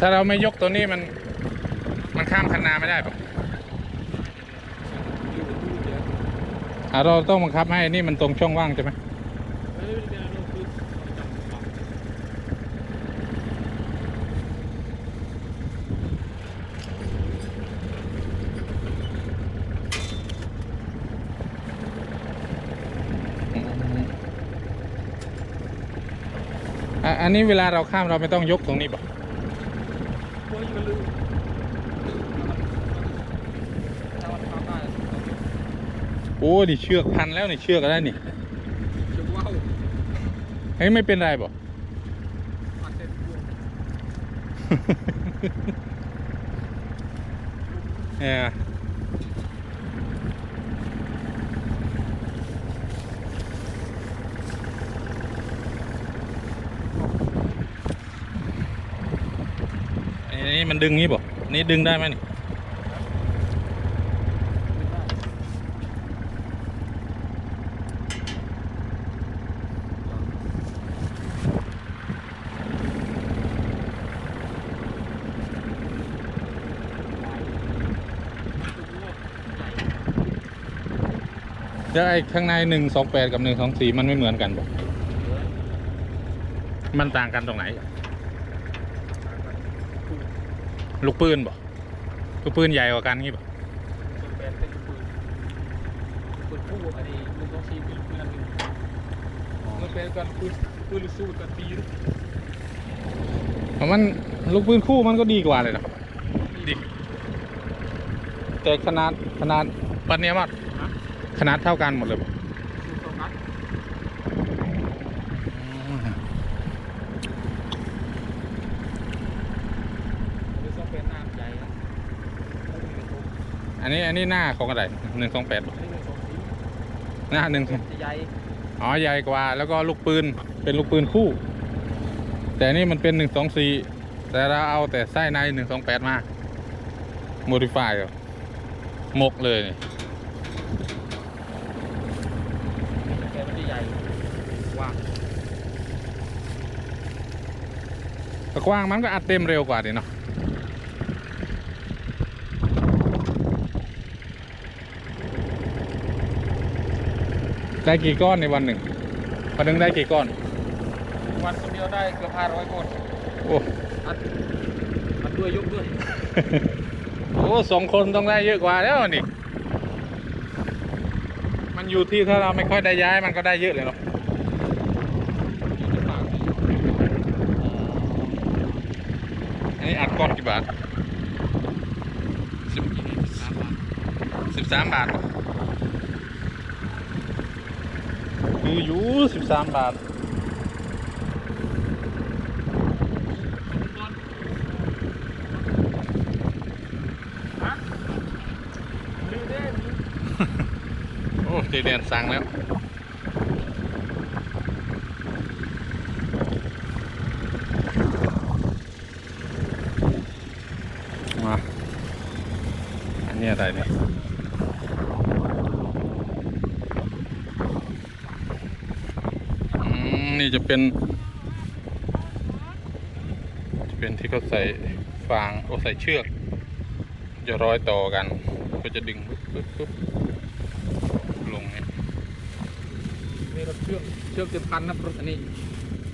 ถ้าเราไม่ยกตัวนี้มัน มันข้ามคันนาไม่ได้ปะอะเราต้องบังคับให้นี่มันตรงช่องว่างใช่ไหมอันนี้เวลาเราข้ามเราไม่ต้องยกตรงนี้ปะ โอ้ดิเชือกพันแล้วนี่เชือกอะไรนี่เฮ้ยไม่เป็นไรปะเนี่ยอั นนี้มันดึงงี้ป่ะนี่ดึงได้ไหมนี่แล้วไอ้ข้างในหนึ่งสองแปดกับหนึ่งสองสี่มันไม่เหมือนกันป่ะมันต่างกันตรงไหน ลูกปืนป่ะลูกปืนใหญ่กว่ากันงี้ป่ะเพราะมันลูกปืนคู่มันก็ดีกว่าเลยนะดีแต่ขนาดขนาดปันเนี้ยมันขนาดเท่ากันหมดเลยป่ะ อันนี้อันนี้หน้าของอะไรหนึ่งสองแปดหน้าหนึ่งใหญ่อ๋อใหญ่กว่าแล้วก็ลูกปืนเป็นลูกปืนคู่ แต่อันนี่มันเป็นหนึ่งสองสี่แต่เราเอาแต่ไส้ในหนึ่งสองแปดมาโมดิฟายหมกเลยนี่แกมันจะใหญ่กว้างแต่กว้างมันก็อัดเต็มเร็วกว่าดิเนาะ ได้กี่ก้อนในวันหนึ่งวันหนึ่งได้กี่ก้อน วันคนเดียวได้เกือบห้าร้อยคนโอ้อัดอัดด้วยยกด้วย โอ้สองคนต้องได้เยอะกว่าแล้วนี่ มันอยู่ที่ถ้าเราไม่ค่อยได้ย้ายมันก็ได้เยอะเลยเนาะอันนี้อัดก้อนกี่บาทสิบสิบสามบาท คืออยู่สิบสามบาทลืมได้โอ้เจเดนสั่งแล้วมาอันนี้อะไรเนี่ยอืม นี่จะเป็น จะเป็นที่เขาใส่ฟางเขาใส่เชือก จะร้อยต่อกัน ก็จะดึงปึ๊บปึ๊บปึ๊บลงเนี่ยนี่รถเชื่อมเชื่อมเต็มคันนะรถอันนี้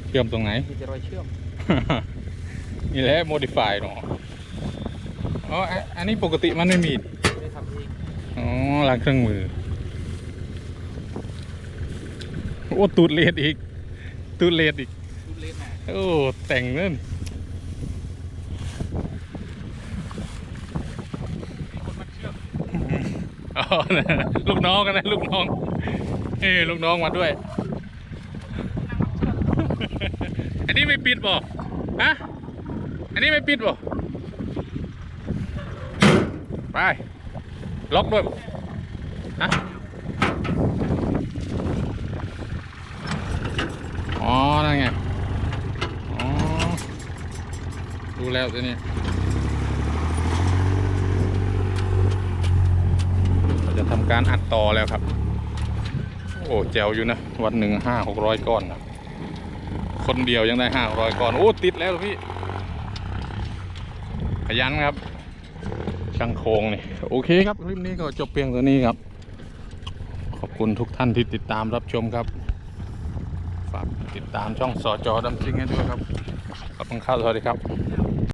เชื่อมตรงไหนมีแต่รอยเชื่อม นี่แหละ modify เนาะอ๋ออันอันนี้ปกติมันไม่มีไม่ได้ทำเองอ๋อล้างเครื่องมือ โอ้ตูดเลดอีก ตูเลดอีกรูเล่นน่ะโอ้แต่งเนั่นมีคนมาเชื่อมอ๋อนะลูกน้องกันนะลูกน้องเอ้ยลูกน้องมาด้วย อันนี้ไม่ปิดบ่ฮะอันนี้ไม่ปิดบ่ไป ล็อกด้วยฮะ อ๋อ นั่น ไง อ๋อ ดูแล้วตัวนี้เราจะทำการอัดต่อแล้วครับ โอ้แจวอยู่นะ วันหนึ่งห้าหกร้อยก้อนนะคนเดียวยังได้ห้าร้อยก้อน โอ้ ติดแล้วพี่ ขยันครับ ช่างโครงนี่ โอเคครับ คลิปนี้ก็จบเพียงเท่านี้ครับ ขอบคุณทุกท่านที่ติดตามรับชมครับ ฝากติดตามช่องสอจอดำซิงให้ด้วยครับขอบคุณครับสวัสดีครับ